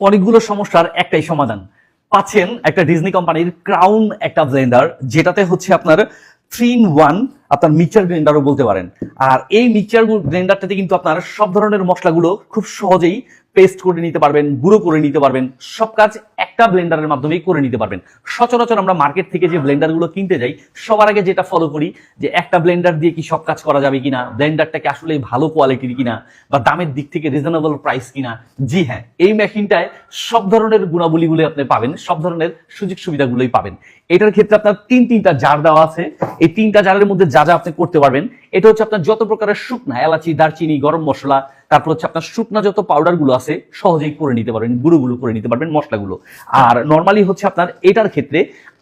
অনেকগুলো সমস্যার একটাই সমাধান। পাচ্ছেন একটা ডিজনি কোম্পানির ক্রাউন একটা ব্লেন্ডার যেটাতে হচ্ছে আপনার থ্রি ইন ওয়ান আপনার মিক্সার গ্রাইন্ডারও বলতে পারেন। আর এই মিক্সার গ্রেন্ডারটাতে কিন্তু আপনার সব ধরনের মশলাগুলো খুব সহজেই পেস্ট করে নিতে পারবেন, গুঁড়ো করে নিতে পারবেন, সব কাজ একটা ব্লেন্ডারের মাধ্যমেই করে নিতে পারবেন। সচরাচর আমরা মার্কেট থেকে যে ব্লেন্ডারগুলো কিনতে যাই, সবার আগে যেটা ফলো করি, যে একটা ব্লেন্ডার দিয়ে কি সব কাজ করা যাবে কিনা ব্লেন্ডারটাকে আসলে ভালো কোয়ালিটির কিনা, বা দামের দিক থেকে রিজনেবল প্রাইস কিনা। জি হ্যাঁ এই মেশিনটায় সব ধরনের গুণাবলীগুলো আপনি পাবেন, সব ধরনের সুযোগ সুবিধাগুলোই পাবেন। এটার ক্ষেত্রে আপনার তিন তিনটা জার দেওয়া আছে। এই তিনটা জারের মধ্যে যা যা আপনি করতে পারবেন, এটা হচ্ছে আপনার যত প্রকারের শুকনা এলাচি, দারচিনি, গরম মশলা তারপর হচ্ছে আপনার শুকনা যত পাউডারগুলো আছে, সহজেই করে নিতে পারবেন, গুঁড়োগুলো করে নিতে পারবেন মশলাগুলো। আর নর্মালি হচ্ছে আপনার এটার ক্ষেত্রে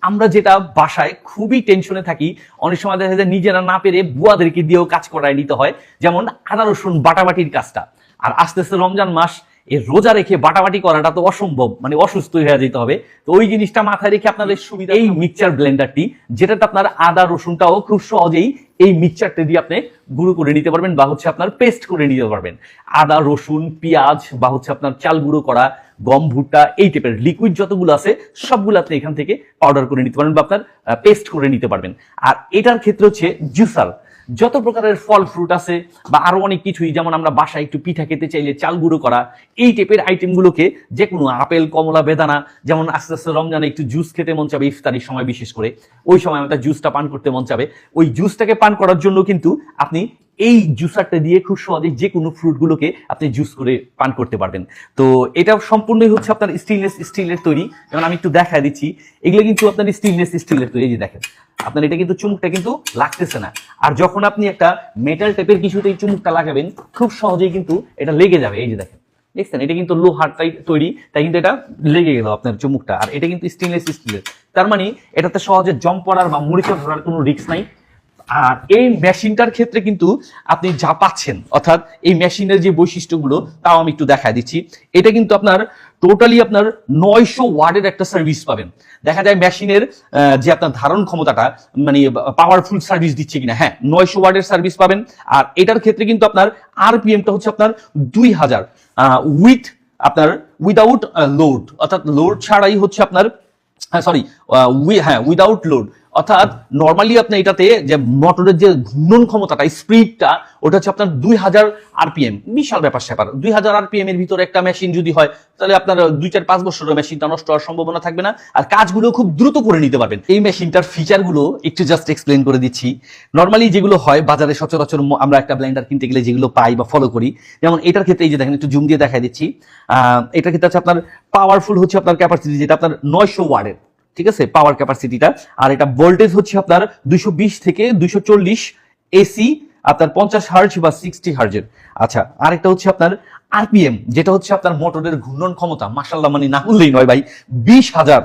আমরা যেটা বাসায় খুবই টেনশনে থাকি, অনেক সময় দেখা যায় নিজেরা না পেরে বুয়াদেরকে দিয়েও কাজ করায় নিতে হয়, যেমন আদা রসুন বাটাবাটির কাজটা। আর আস্তে আস্তে রমজান মাস এই রোজা রেখে বাটাবাটি করাটা তো অসম্ভব মানে অসুস্থ হয়ে যেতে হবে। তো ওই জিনিসটা মাথায় রেখে আপনাদের সুবিধা এই মিক্সচার ব্লেন্ডারটি যেটাতে আপনার আদা রসুনটাও খুব সহজেই এই মিক্সচারটা দিয়ে আপনি গুঁড়ো করে নিতে পারবেন বা হচ্ছে আপনার পেস্ট করে নিতে পারবেন। আদা রসুন পেঁয়াজ বা হচ্ছে আপনার চাল গুঁড়ো করা গম ভুট্টা এই টাইপের লিকুইড যতগুলো আছে সবগুলো আপনি এখান থেকে পাউডার করে নিতে পারবেন বা আপনার পেস্ট করে নিতে পারবেন। আর এটার ক্ষেত্রে হচ্ছে জুসার যত প্রকারের ফল ফ্রুট আছে বা আরও অনেক কিছুই, যেমন আমরা বাসায় একটু পিঠা খেতে চাইলে চাল গুঁড়ো করা, এই টাইপের আইটেমগুলোকে যে কোনো আপেল, কমলা, বেদানা, যেমন আস্তে আস্তে রমজানে একটু জুস খেতে মন চাবে ইফতারির সময় বিশেষ করে, ওই সময় আমরা জুসটা পান করতে মন চাবে। ওই জুসটাকে পান করার জন্য কিন্তু আপনি এই জুসারটা দিয়ে খুব সহজে যে কোনো ফ্রুটগুলোকে আপনি জুস করে পান করতে পারবেন। তো এটা সম্পূর্ণই হচ্ছে আপনার স্টিলনেস স্টিলের তৈরি। যেমন আমি একটু দেখা দিচ্ছি, এগুলো কিন্তু আপনার স্টিলনেস স্টিলের তৈরি যে দেখেন। আপনার এটা কিন্তু চুমুকটা কিন্তু লাগতেছে না। আর যখন আপনি একটা মেটাল টাইপের কিছুতে এই চুমুকটা লাগাবেন, খুব সহজেই কিন্তু এটা লেগে যাবে। এই যে দেখেন। দেখছেন? এটা কিন্তু লোহার টাইপ তৈরি, তাই কিন্তু এটা লেগে গেল আপনার চুমুকটা। আর এটা কিন্তু স্টেনলেস স্টিলের তার মানে এটাতে সহজে জম পড়ার বা মরিচা ধরার কোনো রিস্ক নাই। আর এই মেশিনটার ক্ষেত্রে কিন্তু আপনি যা পাচ্ছেন, অর্থাৎ এই মেশিনের যে বৈশিষ্ট্যগুলো, তাও আমি একটু দেখা দিচ্ছি। এটা কিন্তু আপনার টোটালি আপনার নয়শো ওয়ার্ডের একটা সার্ভিস পাবেন। দেখা যায় মেশিনের যে আপনার ধারণ ক্ষমতাটা মানে পাওয়ারফুল সার্ভিস দিচ্ছে কিনা। হ্যাঁ নয়শো ওয়ার্ডের সার্ভিস পাবেন। আর এটার ক্ষেত্রে কিন্তু আপনার আরপিএমটা হচ্ছে আপনার দুই হাজার উইথ আপনার উইদাউট লোড অর্থাৎ লোড ছাড়াই হচ্ছে আপনার সরি হ্যাঁ উইদাউট লোড অর্থাৎ নর্মালি আপনি এটাতে যে মোটরের যে ঘূর্ণন ক্ষমতাটা স্পিডটা ওটা হচ্ছে আপনার দুই হাজার আরপিএম বিশাল ব্যাপার স্যাপার। দুই হাজার আরপিএম এর ভিতরে একটা মেশিন যদি হয়, তাহলে আপনার দুই চার পাঁচ বছরের মেশিনটা নষ্ট হওয়ার সম্ভাবনা থাকবে না। আর কাজগুলো খুব দ্রুত করে নিতে পারবেন। এই মেশিনটার ফিচারগুলো একটু জাস্ট এক্সপ্লেন করে দিচ্ছি। নর্মালি যেগুলো হয়, বাজারে সচরাচর আমরা একটা ব্লেন্ডার কিনতে গেলে যেগুলো পাই বা ফলো করি, যেমন এটার ক্ষেত্রে এই যে দেখেন, একটু জুম দিয়ে দেখা দিচ্ছি। এটার ক্ষেত্রে হচ্ছে আপনার পাওয়ারফুল হচ্ছে আপনার ক্যাপাসিটি যেটা আপনার নয়শো ওয়ার্ডের ঠিক আছে পাওয়ার ক্যাপাসিটিটা আর এটা ভোল্টেজ হচ্ছে আপনার দুইশো বিশ থেকে দুইশো চল্লিশ এসি আপনার পঞ্চাশ হার্জ বা সিক্সটি হার্জের। আচ্ছা আরেকটা হচ্ছে আপনার আরপিএম যেটা হচ্ছে আপনার মোটরের ঘূর্ণন ক্ষমতা। মাসাল্লাহ মানে না বললেই নয় ভাই, বিশ হাজার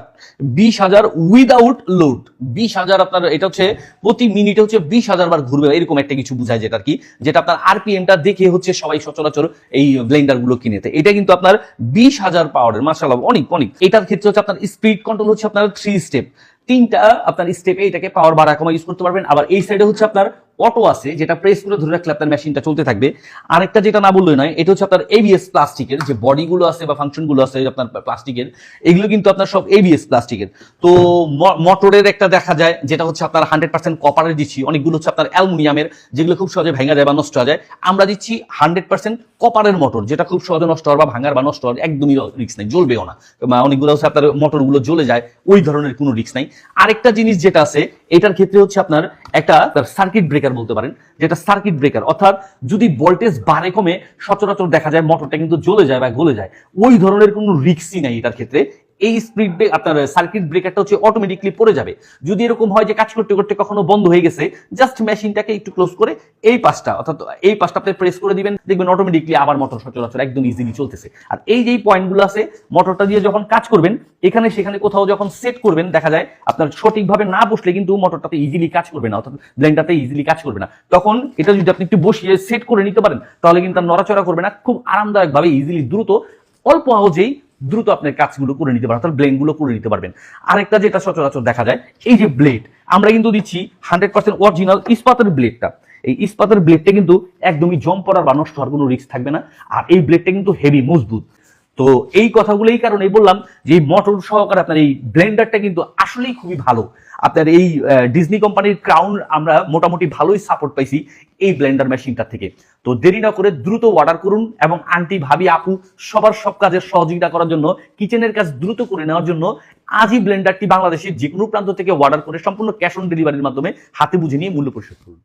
বিশ হাজার উইদাউট লোড বিশ হাজার আপনার, এটা হচ্ছে প্রতি মিনিটে হচ্ছে বিশ হাজার বার ঘুরবে এরকম একটা কিছু বোঝায় যেটা আর কি যেটা আপনার আরপিএমটা দেখে হচ্ছে সবাই সচরাচর এই ব্লেন্ডারগুলো কিনেতে এটা কিন্তু আপনার বিশ হাজার পাওয়ারের মাসাল্লাহ অনেক অনেক। এটার ক্ষেত্রে হচ্ছে আপনার স্পিড কন্ট্রোল হচ্ছে আপনার থ্রি স্টেপ তিনটা আপনার স্টেপে এটাকে পাওয়ার বাড়া কমা ইউজ করতে পারবেন। আবার এই সাইডে হচ্ছে আপনার অটো আছে যেটা প্রেস করে ধরে রাখলে আপনার মেশিনটা চলতে থাকবে। আরেকটা যেটা না বললেই নয়, এটা হচ্ছে আপনার এবিএস প্লাস্টিকের যে বডিগুলো আছে বা ফাংশনগুলো আছে আপনার প্লাস্টিকের এগুলো কিন্তু আপনার সব এবিএস প্লাস্টিকের তো মোটরের একটা দেখা যায়, যেটা হচ্ছে আপনার হান্ড্রেড পার্সেন্ট কপারের দিচ্ছি, অনেকগুলো হচ্ছে আপনার অ্যালুমিনিয়ামের, যেগুলো খুব সহজে ভেঙে যায় বা নষ্ট হয়ে যায়। আমরা দিচ্ছি হান্ড্রেড পার্সেন্ট কপারের মোটর যেটা খুব সহজে নষ্ট হওয়ার বা ভাঙার বা নষ্ট হওয়ার একদমই রিস্ক নাই, জ্বলবেও না। অনেকগুলো হচ্ছে আপনার মোটরগুলো জ্বলে যায়, ওই ধরনের কোনো রিক্স নাই। আরেকটা জিনিস যেটা আছে এটার ক্ষেত্রে হচ্ছে আপনার একটা সার্কিট ব্রেকার বলতে পারেন, যেটা সার্কিট ব্রেকার অর্থাৎ যদি ভোল্টেজ বাড়ে কমে সচরাচর দেখা যায় মোটরটা কিন্তু জ্বলে যায় বা গলে যায়। ওই ধরনের কোনো রিক্সই নাই এটার ক্ষেত্রে। এই স্পিড ব্রেক আপনার সার্কিট ব্রেকারটা হচ্ছে অটোমেটিকলি পড়ে যাবে। যদি এরকম হয় যে কাজ করতে করতে কখনো বন্ধ হয়ে গেছে জাস্ট মেশিনটাকে একটু ক্লোজ করে এই পাশটা, অর্থাৎ এই পাশটা আপনি প্রেস করে দিবেন, দেখবেন অটোমেটিকলি আবার মোটর সচরাচর একদম ইজিলি চলতেছে। আর এই যে পয়েন্টগুলো আছে মোটরটা দিয়ে যখন কাজ করবেন, এখানে সেখানে কোথাও যখন সেট করবেন, দেখা যায় আপনার সঠিকভাবে না বসলে কিন্তু মোটরটাতে ইজিলি কাজ করবে না, অর্থাৎ ব্লেন্ডারতে ইজিলি কাজ করবে না। তখন এটা যদি আপনি একটু বসিয়ে সেট করে নিতে পারেন, তাহলে কিন্তু নড়াচড়া করবে না, খুব আরামদায়ক ভাবে ইজিলি দ্রুত, অল্প আওয়াজেই দ্রুত আপনার কাজগুলো করে নিতে পারবেন অর্থাৎ ব্লেডগুলো করে নিতে পারবেন। আরেকটা যেটা সচরাচর দেখা যায়, এই যে ব্লেড আমরা কিন্তু দিচ্ছি হান্ড্রেড পার্সেন্ট অরিজিনাল ইস্পাতের ব্লেডটা এই ইস্পাতের ব্লেডটা কিন্তু একদমই জম পড়ার বা নষ্ট হওয়ার কোনো রিস্ক থাকবে না, আর এই ব্লেডটা কিন্তু হেভি মজবুত। তো এই কথাগুলোই কারণে বললাম যে এই মোটর সহকারে আপনার এই ব্লেন্ডারটা কিন্তু আসলেই খুবই ভালো। আপনার এই ডিজনি কোম্পানির ক্রাউন আমরা মোটামুটি ভালোই সাপোর্ট পাইছি এই ব্লেন্ডার মেশিনটা থেকে। তো দেরি না করে দ্রুত অর্ডার করুন এবং আন্টি ভাবি, আপু, সবার সব কাজের সহযোগিতা করার জন্য কিচেনের কাজ দ্রুত করে নেওয়ার জন্য আজই ব্লেন্ডারটি বাংলাদেশের যে কোনো প্রান্ত থেকে অর্ডার করে সম্পূর্ণ ক্যাশ অন ডেলিভারির মাধ্যমে হাতে বুঝে নিয়ে মূল্য পরিশোধ করুন।